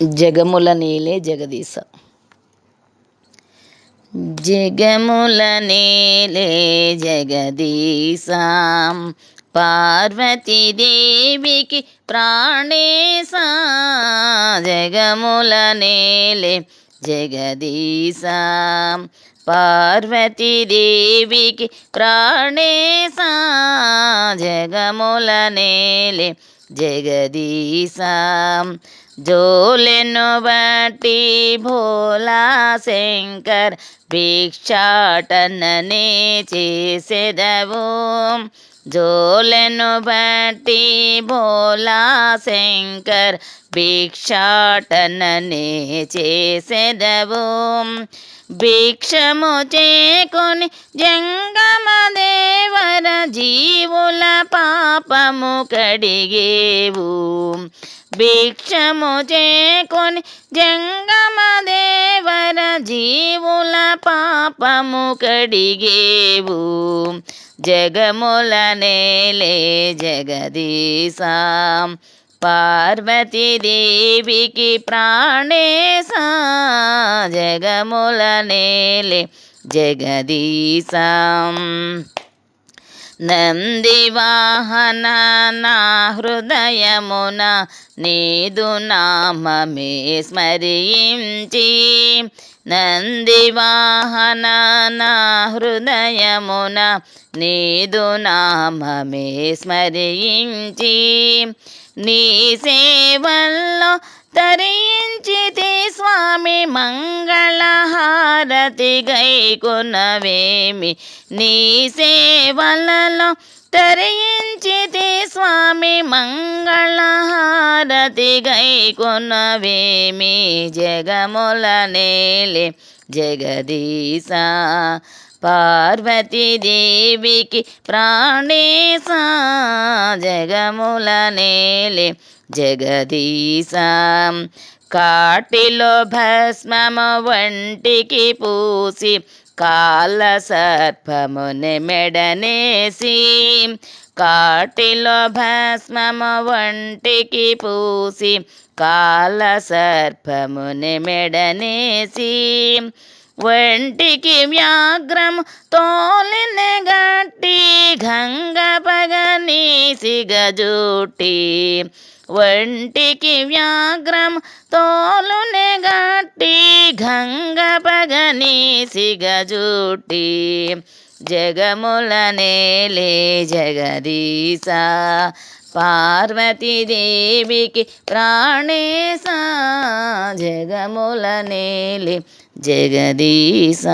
జగముల నీలే జగదీశ. జగముల నేలే జగదీశ. పార్వతీదేవికి ప్రాణేశ. జగముల నేలే జగదీశ. పార్వతీదేవికి ప్రాణేశ. జగముల నేలే जगदीशम झोलेन बटी भोला शंकर भिक्षाटन नीचे से दबो झोलेन बटी भोला शंकर भिक्षाटन नीचे से दबो भिक्षमुचे कुन जंगम देवर जी పాపము కడిగేవు. భిక్షము చేకొని జంగమ దేవర జీవుల పాపము కడిగేవు. జగముల నేలే జగదీశా. పార్వతీదేవికి ప్రాణేశ. జగముల నేలే జగదీశం. నందివాహన నా హృదయమున నీదు నామమే స్మరించి. నందివాహన నా హృదయమున నీదు నామమే స్మరించి. నీ సేవల్లో తరించితే స్వామి గతి గైకున్నవేమి నీ సేవలలో తరించితి స్వామి మంగళహారతి గైకున్నవేమి జగముల నేలే జగదీశ పార్వతీదేవికి ప్రాణేశ జగముల నేలే జగదీశ కాటిలో భస్మము వంటికి పూసి కాల సర్పముని మెడనేసి కాటిలో భస్మము వంటికి పూసి కాల సర్పముని మెడనేసి వంటికి వ్యాఘ్రము తోలిన గట్టి గంగ పగని సిగజూటి వంటికి వ్యాఘ్రం తోలునే గట్టి గంగ పగని సిగజూటి జగముల నేలే జగదీశ పార్వతీదేవికి ప్రాణేశ జగముల నేలే జగదీశ